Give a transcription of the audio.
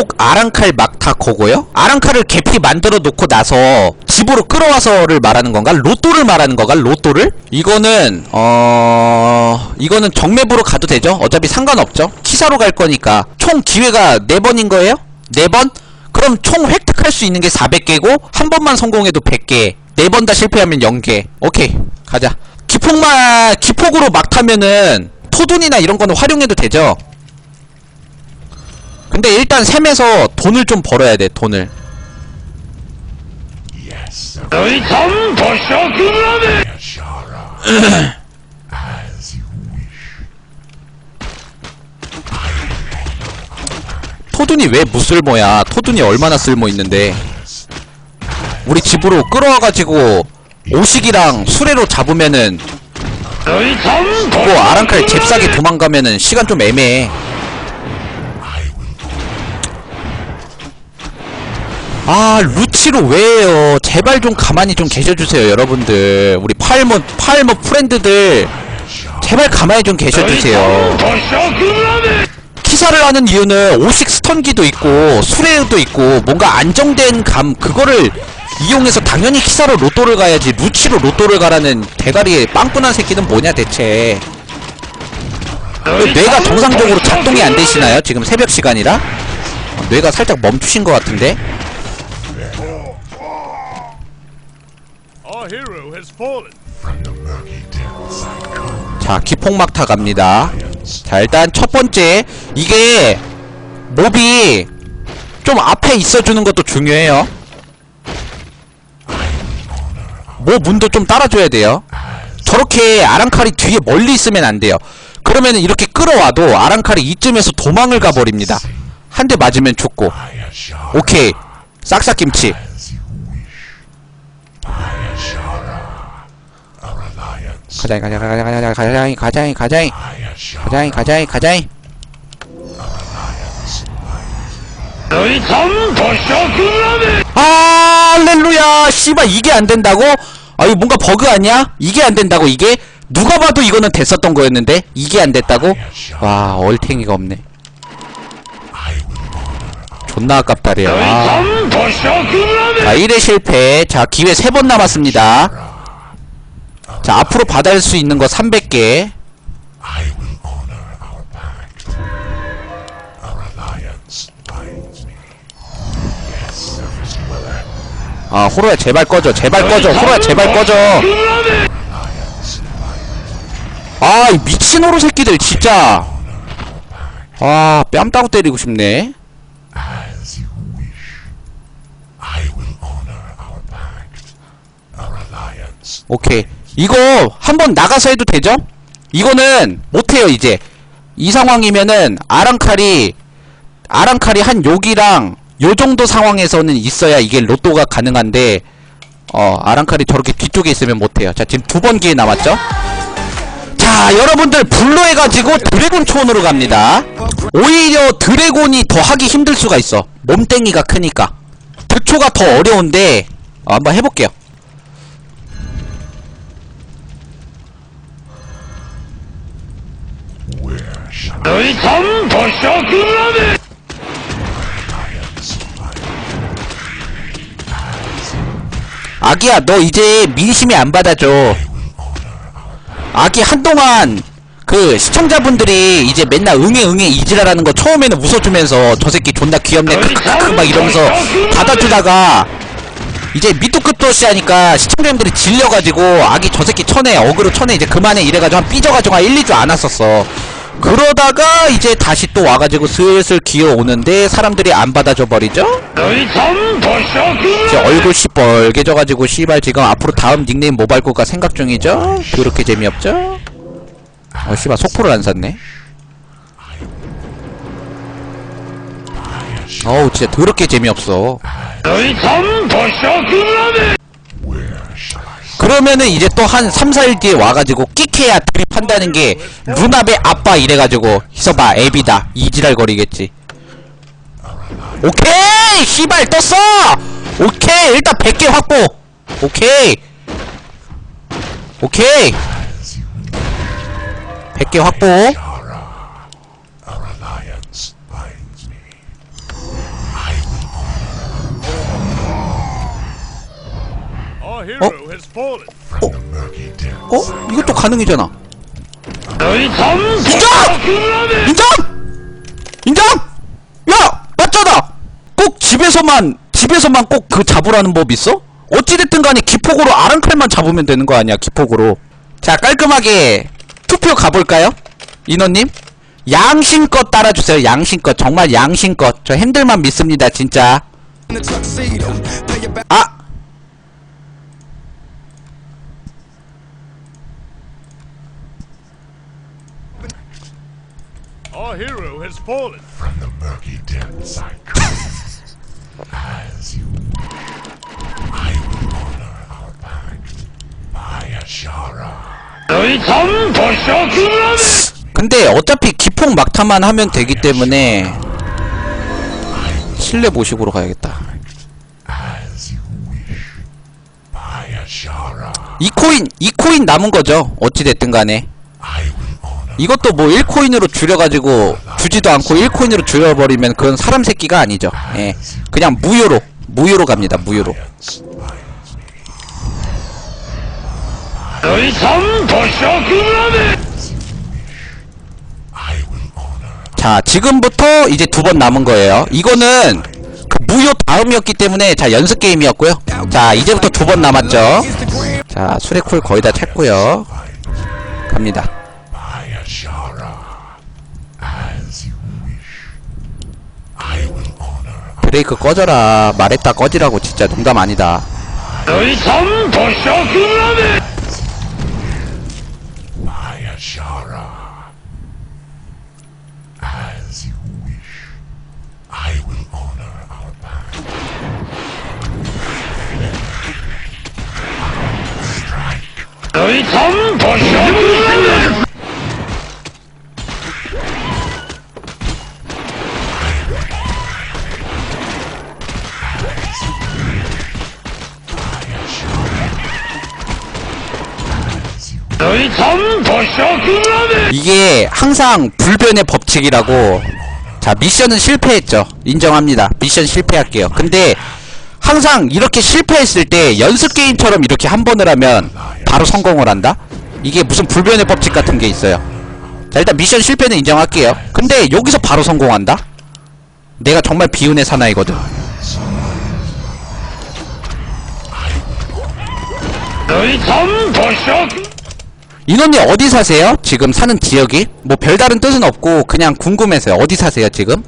기폭 아랑칼 막타 거고요. 아랑칼을 개피 만들어 놓고 나서 집으로 끌어와서를 말하는 건가? 로또를 말하는 건가? 로또를? 이거는 어 이거는 정맵으로 가도 되죠? 어차피 상관없죠. 키사로 갈 거니까 총 기회가 4번인 거예요? 4번? 그럼 총 획득할 수 있는 게 400개고 한 번만 성공해도 100개. 네번다 실패하면 0개. 오케이. 가자. 기폭만 기폭으로 막 타면은 토둔이나 이런 거는 활용해도 되죠? 근데 일단 샘에서 돈을 좀 벌어야 돼 돈을. 토둔이 왜 무쓸모야? 토둔이 얼마나 쓸모 있는데. 우리 집으로 끌어와가지고 오식이랑 수레로 잡으면은 그거 아랑칼 잽싸게 도망가면은 시간 좀 애매해 아 루치로 왜요? 제발 좀 가만히 좀 계셔주세요 여러분들. 우리 팔모 팔모 프렌드들. 제발 가만히 좀 계셔주세요. 키사를 하는 이유는 오식 스턴기도 있고 수레도 있고 뭔가 안정된 감 그거를 이용해서 당연히 키사로 로또를 가야지 루치로 로또를 가라는 대가리에 빵꾸난 새끼는 뭐냐 대체. 왜 뇌가 정상적으로 작동이 안 되시나요? 지금 새벽 시간이라? 어, 뇌가 살짝 멈추신 것 같은데 자 기폭막타 갑니다. 자 일단 첫 번째 이게 몹이 좀 앞에 있어주는 것도 중요해요. 뭐 문도 좀 따라줘야 돼요. 저렇게 아랑칼이 뒤에 멀리 있으면 안 돼요. 그러면은 이렇게 끌어와도 아랑칼이 이쯤에서 도망을 가버립니다. 한 대 맞으면 죽고. 오케이. 싹싹김치 가자이 가자이 가자이 가자이 가자이 가자이 너희 전 버셔그라네 아, 할렐루야 씨발 이게 안 된다고? 아 이거 뭔가 버그 아니야? 이게 안 된다고 이게? 누가 봐도 이거는 됐었던 거였는데 이게 안 됐다고? 와 얼탱이가 없네 존나 아깝다래요 아. 자 1회 실패 자 기회 3번 남았습니다 자 앞으로 받을 수 있는 거 300개 I will honor our pact. Our alliance binds me. Yes, Surface Dweller. 아 호로야 제발 꺼져 제발 꺼져 호로야 제발 꺼져 아, 이 미친 호로 새끼들 진짜. 아, 뺨 따고 때리고 싶네. 오케이. 이거 한번 나가서 해도 되죠? 이거는 못해요, 이제. 이 상황이면은 아랑칼이 아랑칼이 한 여기랑 요 정도 상황에서는 있어야 이게 로또가 가능한데 어, 아랑칼이 저렇게 뒤쪽에 있으면 못해요. 자, 지금 두 번 기회 남았죠? 자, 여러분들 불로 해가지고 드래곤 촌으로 갑니다. 오히려 드래곤이 더 하기 힘들 수가 있어. 몸땡이가 크니까. 득초가 더 어려운데 어, 한번 해볼게요. 너희 전 버셔그라네. 아기야 너 이제 민심이 안 받아줘. 아기 한동안 그 시청자분들이 이제 맨날 응애 응애 이지라라는 거 처음에는 웃어주면서 저 새끼 존나 귀엽네 크크크크 막 이러면서 받아주다가 이제 없이 하니까 시청자분들이 질려가지고 아기 저 새끼 천에 어그로 천에 이제 그만해 이래가지고 한 삐져가지고 한 1, 2주 안 왔었어 그러다가 이제 다시 또 와가지고 슬슬 기어오는데 사람들이 안 받아줘 버리죠? 이제 얼굴 시뻘개져가지고 씨발 지금 앞으로 다음 닉네임 뭐 밟을까 생각 중이죠? 그렇게 재미없죠? 어 씨발 속포를 안 샀네 어우 진짜 더럽게 재미없어 너희 전 버셔그라네 where shall I 그러면은 이제 또 한 3, 4일 뒤에 와가지고 끽해야 드립한다는 게 루나베 아빠 이래가지고 있어봐 앱이다. 이지랄 거리겠지. 오케이! 씨발 떴어! 오케이! 일단 100개 확보! 오케이! 오케이! 100개 확보 The murky depths. 어? 이것도 가능이잖아. 끝나네. 인정! 인정! 야! 맞잖아! 꼭 집에서만, 집에서만 꼭 그 잡으라는 법 있어? 어찌됐든 간에 기폭으로 아랑칼만 잡으면 되는 거 아니야, 기폭으로. 자, 깔끔하게 투표 가볼까요? 인원님? 양심껏 따라주세요, 양심껏. 정말 양심껏. 저 핸들만 믿습니다, 진짜. 아! Our hero has fallen. From the murky depths I come. As you I will honor our pact. By Ashara. 너희 전부 끝나네. 근데 어차피 기폭 막타만 하면 되기 때문에 실내 모식으로 가야겠다. 이 코인, 이 코인 남은 거죠. 어찌 됐든 간에. 이것도 뭐 1코인으로 줄여가지고 주지도 않고 1코인으로 줄여버리면 그건 사람 새끼가 아니죠. 예. 그냥 무효로, 무효로 갑니다. 무효로. 자, 지금부터 이제 두 번 남은 거예요. 이거는 그 무효 다음이었기 때문에 자, 연습 게임이었고요. 자, 이제부터 두 번 남았죠. 자, 수레쿨 거의 다 찼고요. 갑니다. 브레이크 꺼져라. 말했다 꺼지라고 진짜 농담 아니다. 너희 전 이게 항상 불변의 법칙이라고 자 미션은 실패했죠. 인정합니다. 미션 실패할게요. 근데 항상 이렇게 실패했을 때 연습 게임처럼 이렇게 한 번을 하면 바로 성공을 한다? 이게 무슨 불변의 법칙 같은 게 있어요. 자 일단 미션 실패는 인정할게요. 근데 여기서 바로 성공한다? 내가 정말 비운의 사나이거든. 너희 전부 끝. 인원님 어디 사세요? 지금 사는 지역이? 뭐 별다른 뜻은 없고 그냥 궁금해서요 어디 사세요 지금?